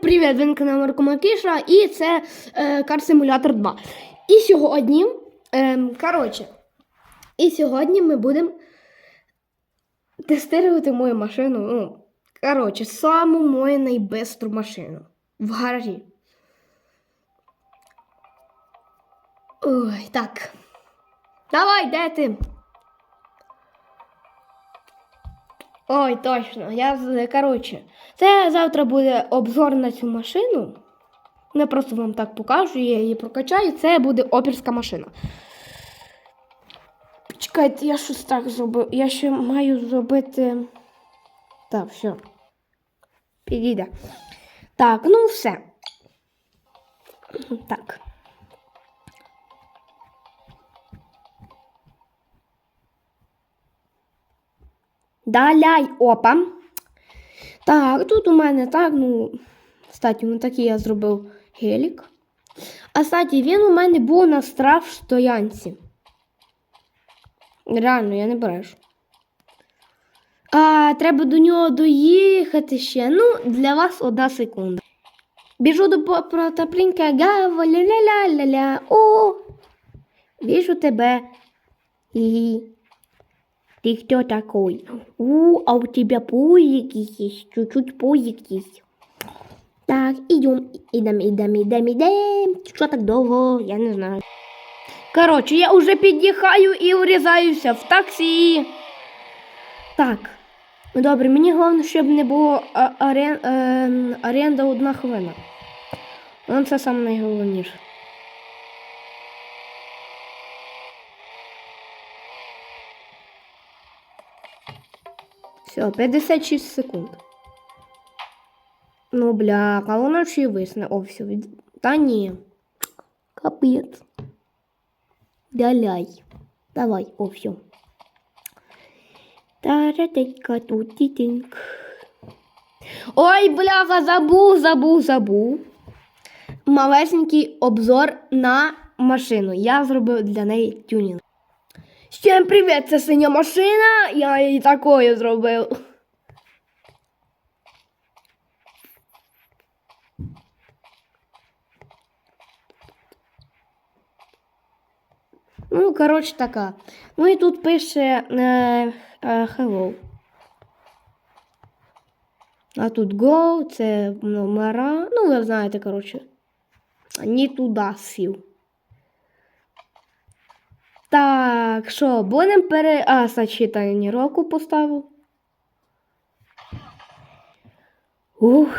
привіт! Ви на каналі Марко Макіша і це е, Car Simulator 2. І сьогодні, е, коротше, і сьогодні ми будемо тестувати мою машину. Ну, коротше, саму мою найбестру машину в гаражі. Ой, так. Давай, де ти? Ой, точно. Я коротше. Це завтра буде обзор на цю машину. Я просто вам так покажу, я її прокачаю. Це буде оперська машина. Чекайте, я щось так зробив. Я ще маю зробити. Так, все. Підійде. Так, ну все. Так. Даляй, опа. Так, тут у мене так, ну, кстати, ну такий я зробив гелік. А кстати, він у мене був на страв стоянці. Реально, я не брешу. А треба до нього доїхати ще. Ну, для вас одна секунда. Біжу до протоплінка, гава, ля-ля-ля-ля-ля. О! Вижу тебе. І ты кто такой? У, а у тебя пузик есть, чуть-чуть пузик есть. Так, идем, идем, идем, идем, идем. Що так довго? Я не знаю. Коротше, я вже під'їхаю і врізаюся в таксі. Так. Добре, мені головне, щоб не було оренда одна хвилина. Ну, це найголовніше. Все, 56 секунд. Ну, бля, а воно ще й висне. О, все. Та ні. Капець. Даляй. Давай, о, все. Таратенька тутітіньк. Ой, бляха, забув, забув, забув. Малесенький обзор на машину. Я зробив для неї тюнінг. Всім привіт, це синя машина. Я її такою зробив. Ну, коротше, така. Ну і тут пише е, е, hello. А тут go, це номера. Ну, ви знаєте, коротше. Не туди сів. Так, що, будемо пере... А, сочетання року поставив. Ух.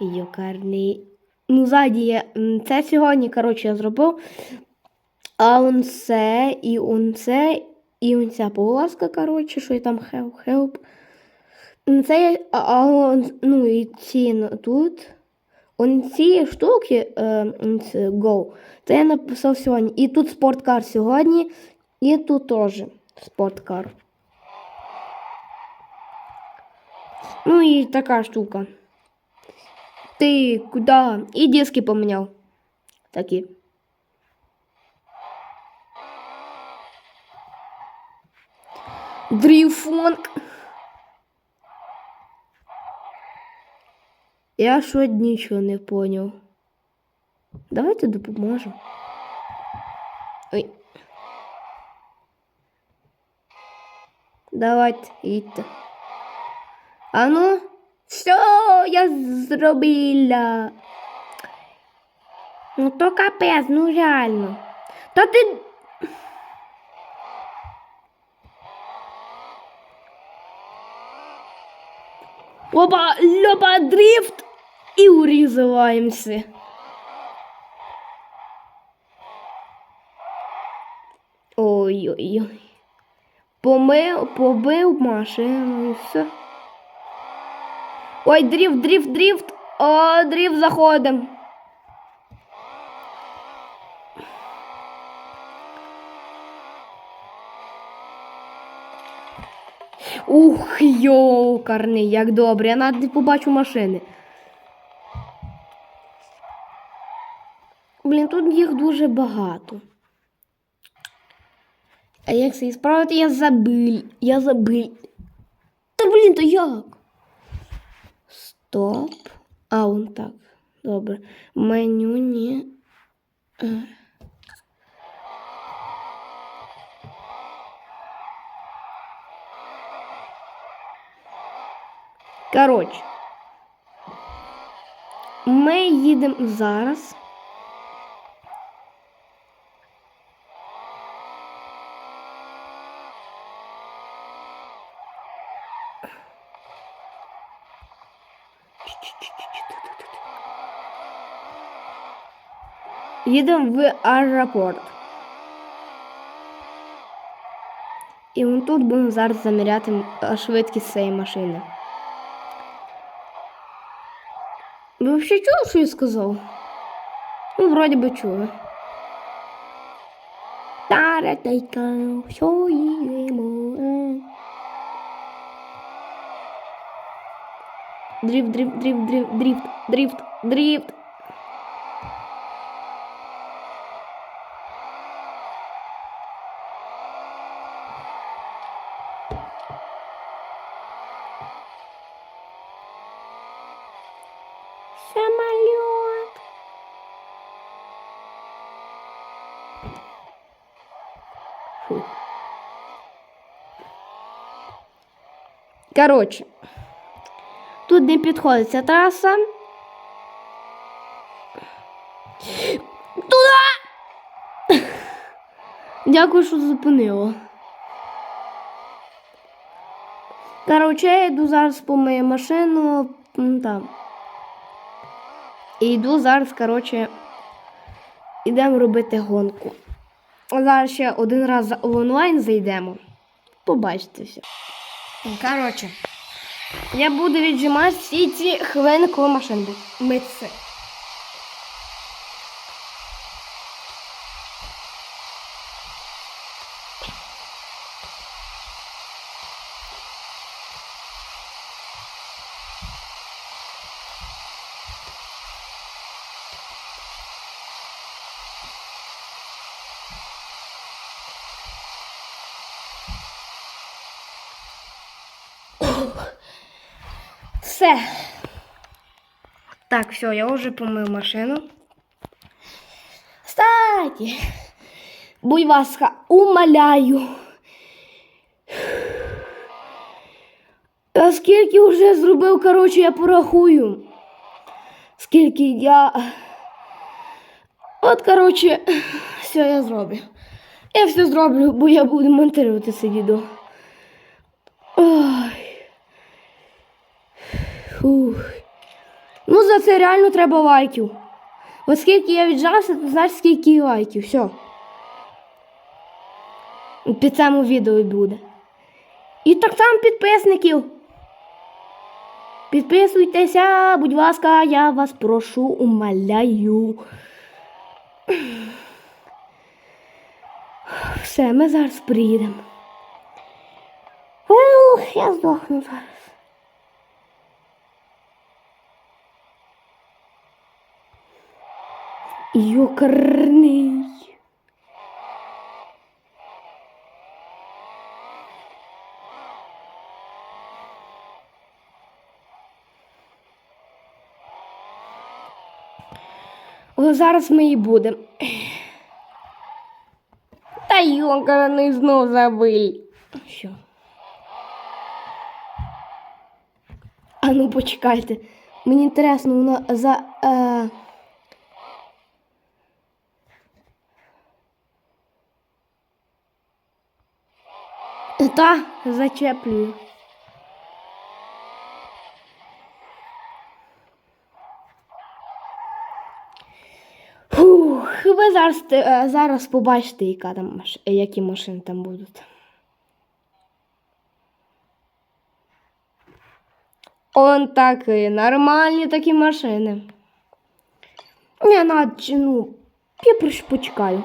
Йокарний. Ну, ззаді м, Це сьогодні, коротше, я зробив. А он це, і он це, і он ця полоска, коротше, що я там help, help. Це я, а, он, ну, і ці тут. Он ці штуки, е, м, це Go, це я написав сьогодні. І тут спорткар сьогодні, і тут теж спорткар. Ну і така штука. Ти куди? І диски поміняв. Такі. Дріфонг. Я що нічого не поняв. Давайте допоможемо. Ой. Давайте, їдьте. А ну, все, я зробила. Ну то капець, ну реально. Та ти. Опа, льопа, дрифт і урізуваємося. Ой-ой-ой. Помив, побив машину і все. Ой, дрифт, дрифт, дрифт. О, дрифт заходим. Ух, йокарний, як добре. Я навіть побачу машини. Блін, тут їх дуже багато. А як це справити, я забив. Я забив. Та блін, то як? Топ. А, он так. Добре. Меню ні. Е. Коротше. Ми їдемо зараз. Їдемо в аеропорт. І вон тут будемо зараз заміряти швидкість цієї машини. Ви взагалі чули, що я сказав? Ну, вроді би чули. Таратайка, що їдемо. Дрифт, дрифт, дрифт, дрифт, дрифт, дрифт, дрифт. Самолет. Коротше, тут не підходить ця траса. Туди! Дякую, що зупинило. Коротше, я йду зараз по мою машину. Там. І йду зараз, коротше, йдемо робити гонку. Зараз ще один раз в онлайн зайдемо. Побачитеся. Коротше, я буду віджимати всі ці хвилини, коло машин буде митися. Все. Так, все, я вже помив машину. Стайте. Будь ласка, умоляю. А скільки вже зробив, коротше, я порахую. Скільки я. От, коротше, все я зроблю. Я все зроблю, бо я буду монтувати це відео. Ой. Фух. Ну, за це реально треба лайків. Оскільки я віджався, то значить скільки лайків. Все. Під цьому відео буде. І так само підписників. Підписуйтеся, будь ласка, я вас прошу, умоляю. Все, ми зараз приїдемо. Я здохну зараз. Йокарний. О, зараз ми і будемо. Та йокарний знов забив. Що? А ну почекайте. Мені інтересно, воно за. Е... Та, зачеплюю. Фух, ви зараз, е, зараз побачите, яка там, які машини там будуть. Он такі, нормальні такі машини. Я наче, ну, я почекаю.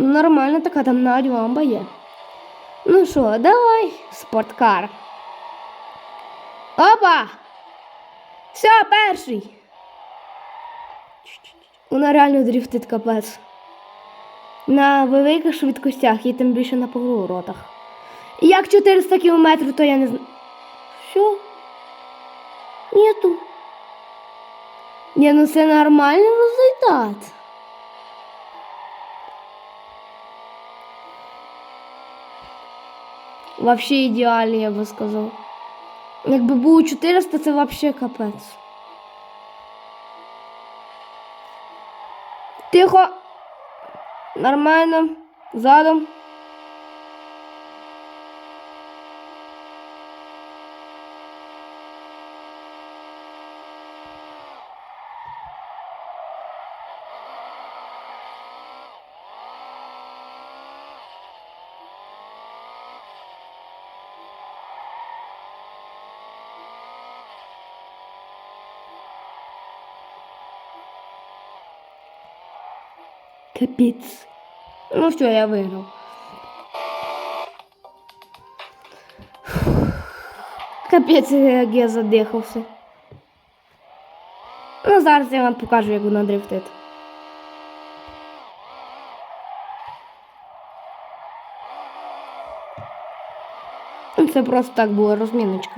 Нормально така там ламба є. Ну що, давай, спорткар. Опа! Все, перший. Вона реально дрифтить капець. на великих швидкостях і тим більше на поворотах. Як 400 км, то я не знаю. Що? Нету. Ні, ну це нормальний результат. Вообще ідеальний, я би сказав. Якби було 400, це вообще капець. Тихо. Нормально. Задом. Капець. Ну все, я виграв. Капець, як я задихався. Ну, зараз я вам покажу, як воно дрифтить. Ну, Це просто так була розміночка.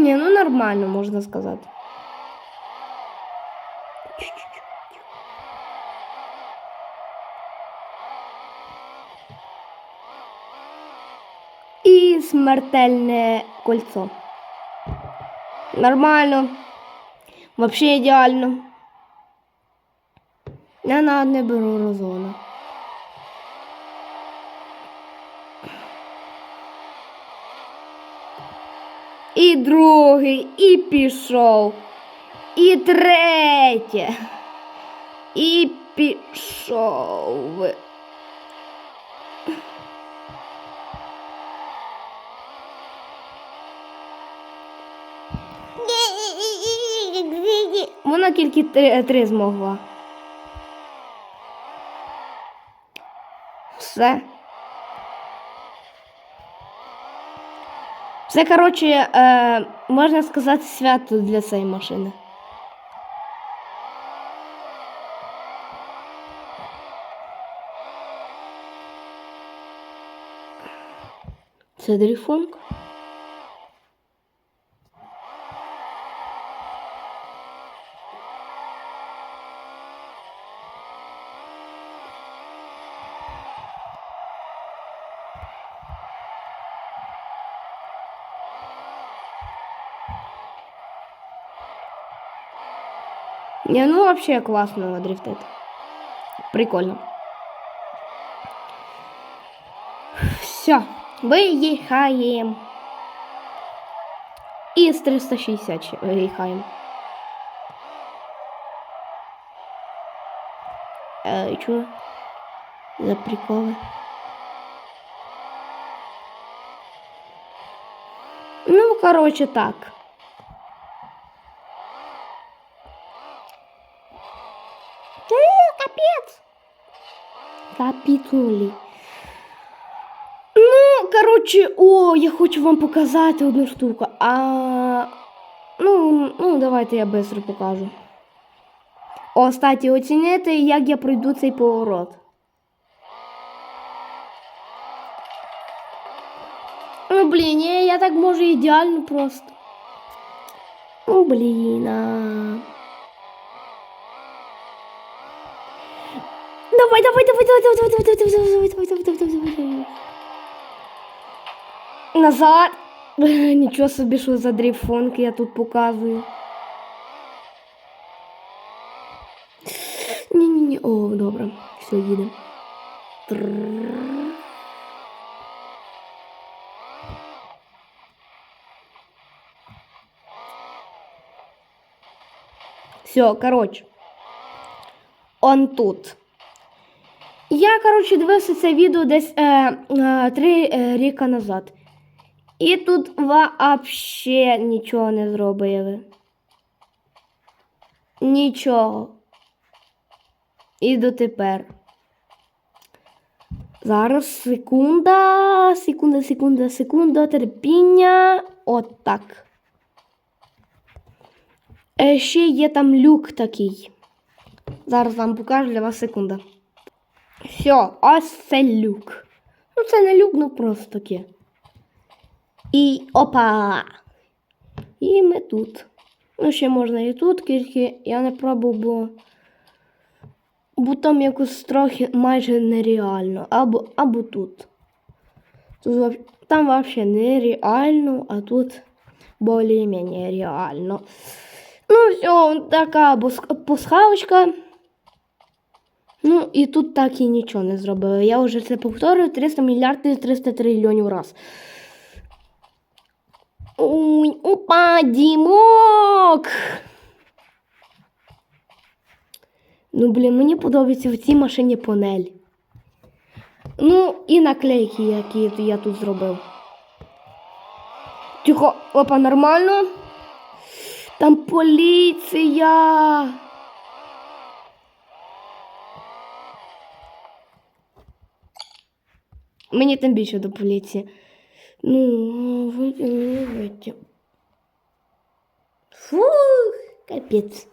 Ні, ну нормально, можна сказати. І смертельне кольцо. Нормально. Вообще ідеально. Я на не беру розона. І другий, і пішов. І третє. І пішов. Вона тільки три, три змогла. Все. Це, коротше, е, можна сказати, свято для цієї машини. Це дріфунк. Не, ну вообще классно дрифтит. Прикольно. Все, виїхаємо. І з 360 ще виїхаємо. Е, чого? За приколи. Ну, короче, так. капец. Капітулі. Ну, коротше, о, я хочу вам показати одну штуку. А ну, ну давайте я швидко покажу. О, кстати, оціните, як я пройду цей поворот. Ну, блін, я, я так можу ідеально просто. Ну, блін. А... Давай, давай, давай, давай, давай, давай, давай, давай, давай, давай, давай, давай, давай, давай, давай. Назад. Нічого собі, що за дрейфонки я тут показую. Ні-ні-ні, о, добре. Все, їдемо. Все, короче. Он тут. Я коротше, дивився це відео десь е, е, три е, ріка назад. І тут вообще нічого не зробили. Нічого. І дотепер. Зараз секунда, секунда, секунда, секунда, терпіння. От так. Е, ще є там люк такий. Зараз вам покажу для вас секунда. Все, ось це люк. Ну, це не люк, ну просто таке. І опа! І ми тут. Ну, ще можна і тут, тільки я не пробував, бо, бо там якось трохи майже нереально. Або, або тут. тут там взагалі нереально, а тут більш-менш реально. Ну, все, така пасхалочка. Ну, і тут так і нічого не зробили. Я вже це повторюю 300 мільярдів 300 трильйонів раз. Ой, опа, Дімок! Ну, блін, мені подобається в цій машині панель. Ну, і наклейки, які я тут зробив. Тихо, опа, нормально. Там поліція. Мені тим більше до поліції. Ну, вийти. Фух, капець.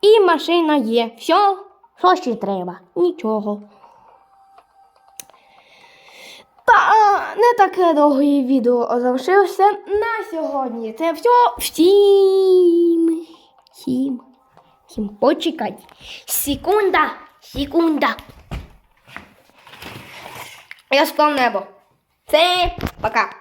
І машина є. Все, що ще треба? Нічого. Та не таке довге відео залишилося на сьогодні. Це все. Всім. Всім. Всім почекайте. Секунда. Секунда. Я склав небо. Це пока.